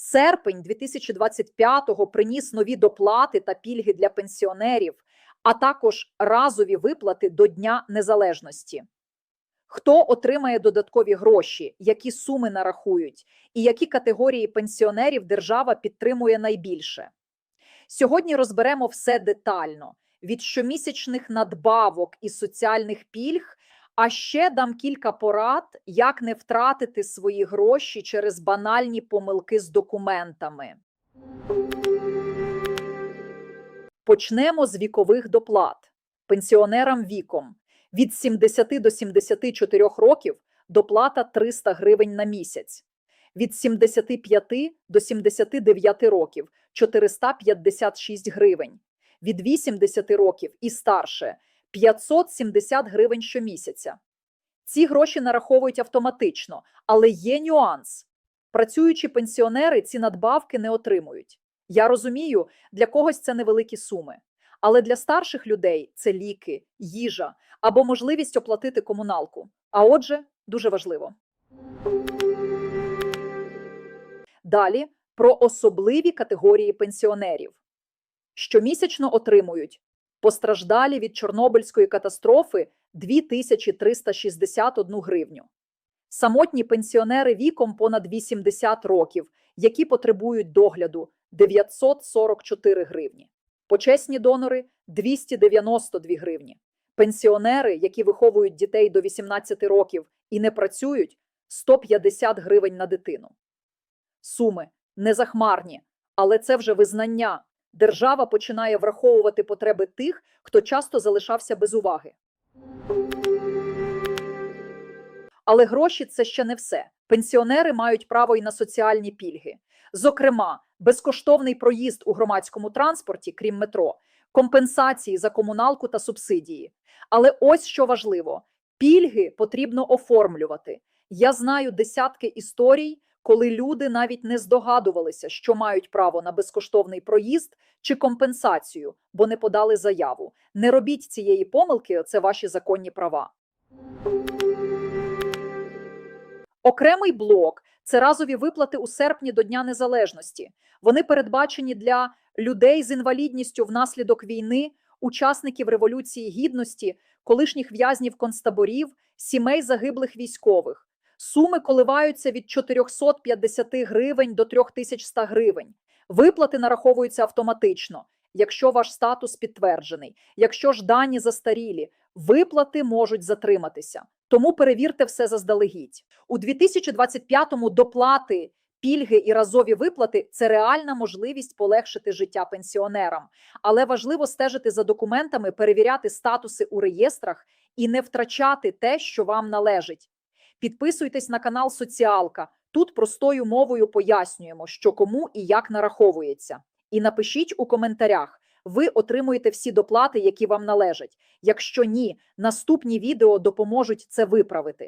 Серпень 2025-го приніс нові доплати та пільги для пенсіонерів, а також разові виплати до Дня Незалежності. Хто отримає додаткові гроші, які суми нарахують, і які категорії пенсіонерів держава підтримує найбільше? Сьогодні розберемо все детально від щомісячних надбавок і соціальних пільг. А ще дам кілька порад, як не втратити свої гроші через банальні помилки з документами. Почнемо з вікових доплат. Пенсіонерам віком від 70 до 74 років доплата 300 гривень на місяць. Від 75 до 79 років 456 гривень. Від 80 років і старше 570 гривень щомісяця. Ці гроші нараховують автоматично, але є нюанс. Працюючі пенсіонери ці надбавки не отримують. Я розумію, для когось це невеликі суми, але для старших людей це ліки, їжа або можливість оплатити комуналку. А отже, дуже важливо. Далі про особливі категорії пенсіонерів. Щомісячно отримують постраждалі від Чорнобильської катастрофи 2361 гривню. Самотні пенсіонери віком понад 80 років, які потребують догляду 944 гривні. Почесні донори 292 гривні. Пенсіонери, які виховують дітей до 18 років і не працюють 150 гривень на дитину. Суми незахмарні, але це вже визнання. Держава починає враховувати потреби тих, хто часто залишався без уваги. Але гроші це ще не все. Пенсіонери мають право і на соціальні пільги. Зокрема, безкоштовний проїзд у громадському транспорті, крім метро, компенсації за комуналку та субсидії. Але ось що важливо: пільги потрібно оформлювати. Я знаю десятки історій, коли люди навіть не здогадувалися, що мають право на безкоштовний проїзд чи компенсацію, бо не подали заяву. Не робіть цієї помилки, це ваші законні права. Окремий блок це разові виплати у серпні до Дня Незалежності. Вони передбачені для людей з інвалідністю внаслідок війни, учасників Революції Гідності, колишніх в'язнів концтаборів, сімей загиблих військових. Суми коливаються від 450 гривень до 3100 гривень. Виплати нараховуються автоматично, якщо ваш статус підтверджений. Якщо ж дані застарілі, виплати можуть затриматися. Тому перевірте все заздалегідь. У 2025-му доплати, пільги і разові виплати це реальна можливість полегшити життя пенсіонерам. Але важливо стежити за документами, перевіряти статуси у реєстрах і не втрачати те, що вам належить. Підписуйтесь на канал Соціалка. Тут простою мовою пояснюємо, що кому і як нараховується. І напишіть у коментарях, ви отримуєте всі доплати, які вам належать. Якщо ні, наступні відео допоможуть це виправити.